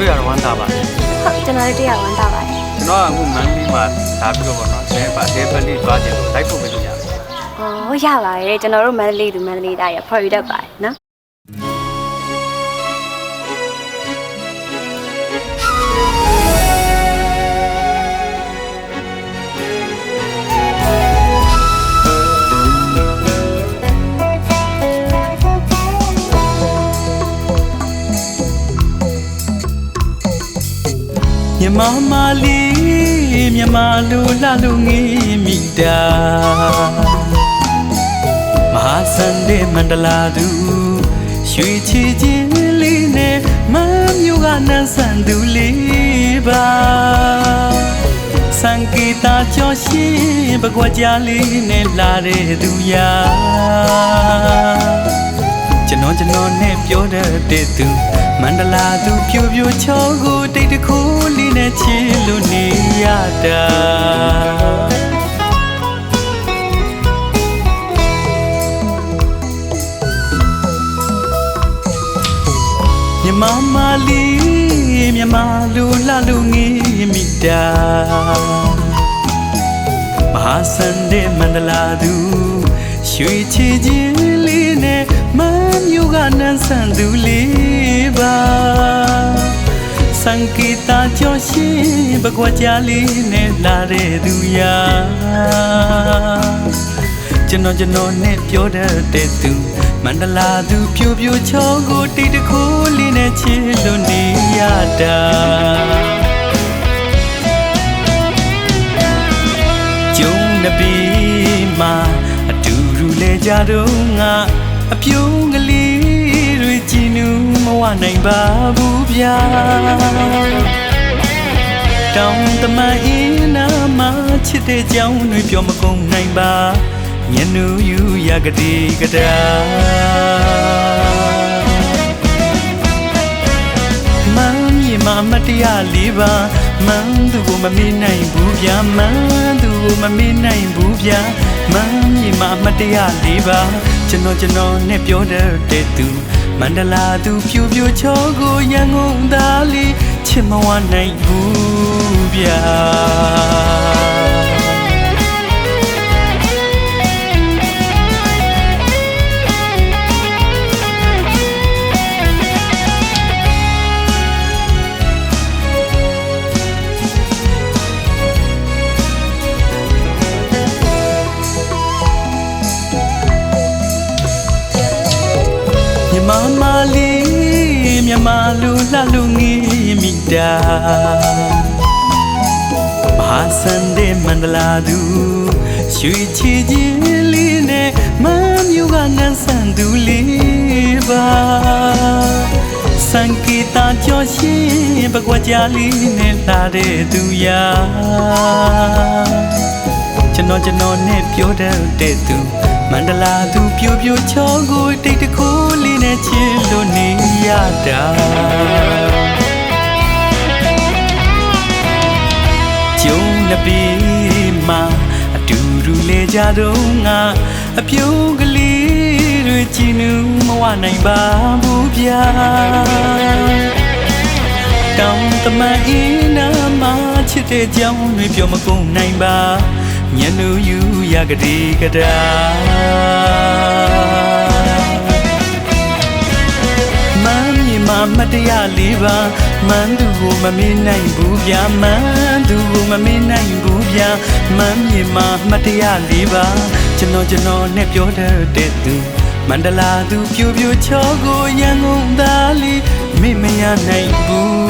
တွေ့ရတော့ဝမ်းသာပါတယ်ဟုတ်ကျွန်တော်တို့တရားဝန်တာပါတယ်ကျွန်တော်ကအခုမန္တလေးမှာလာပြီးတော့ပေါ့နော်ဆဲပါဆဲပလေးသွားချင်လို့လိုက်ဖို့မလို့ရတယ်။အော်ရပါတယ်ကျွန်တော်တို့မန္တလေးသူမန္တလေးသားရဖော်ယူတတ်ပါတယ်နော် မြမမလေးမြမလူလာလူငေးမိတာမဟာစန္ဒေမန္တလာသူရွှေချီချင်းလေးနဲ့မမျိုးကနန်းဆန်သူလေးပါစံကေတာကြောရှိပကွက်ကြလေးနဲ့လာတဲ့သူရာကျွန် တော်ကျွန်တော်နဲ့ပြောတတ်တဲ့သူမန္တလာသူပြိုပြိုချောကိုတိတ်တခုလေးနဲ့ချစ်လို့နေရတာမြမမလေးမြမလူလှလူငေးမိတာမဟာစန္ဒေမန္တလာသူရွှေချီချင်း လေးနဲ့မမျိုးကနန်းဆန်သူလေးပါစံကေတာကြောရှိပကွက်ကြလေးနဲ့လာတဲ့သူရာကျွန်တော်ကျွန်တော်နဲ့ပြောတတ်တဲ့သူမန္တလာသူပြိုပြိုချောကိုတိတ်တခုလေးနဲ့ချစ်လို့နေရတာကျုံနပီမှာအတူ တူလဲကြတော့ငါအပြုံးကလေးတွေကြည်နူးမဝနိုင်ပါဘူးဗျာတောင်းတမအင်းနာမချစ်တဲ့ကြောင်းတွေပြောမကုန်နိုင်ပါညနူယူရကတိကတာ မ်းမြေမှာမတရားလေးပါမမ်းသူကိုမမေ့နိုင်ဘူးဗျာမမ်းသူကိုမမေ့နိုင်ဘူးဗျာမမ်းမြေမှာမတရားလေးပါကျွန်တော်ကျွန်တော်နဲ့ပြောတတ်တဲ့သူမန္တလာသူပြူပြူချောကိုရန်ကုန်သားလေးချစ်မဝနိုင်ဘူးဗျာ မြမမလေးမြမလူလှလူငေးမိတာမဟာစန္ဒေမန္တလာသူရွှေချီချင်းလေးနဲ့မမျိုးကနန်းဆန်သူလေးပါစံကေတာကြောရှိပကွက်ကြလေးနဲ့လာတဲ့သူရာကျွန်တော်ကျွန်တော်နဲ့ပြောတတ်တဲ့သူ မန္တလာသူပြိုပြိုချောကိုတိတ်တခုလေးနဲ့ချစ်လို့နေရတာကျုံနပီမှာအတူတူလေကြတော့ငါအပြုံးကလေးတွေကြည်နူးမဝနိုင်ပါဘူးဗျာတောင်းတမအင်းနာမချစ်တဲ့ကြောင်းတွေပြောမကုန်နိုင်ပါ ညနူယူရကတိကတာမမ်းမြေမှာမတရားလေးပါမန်းသူကိုမမေ့နိုင်ဘူးဗျာမန်းသူကိုမမေ့နိုင်ဘူးဗျာမမ်းမြေမှာမတရားလေးပါကျွန်တော်ကျွန်တော်နဲ့ပြောတတ်တဲ့သူမန္တလာသူပြိုပြိုချောကိုရန်ကုန်သားလေးမေ့မရနိုင်ဘူးဗျာ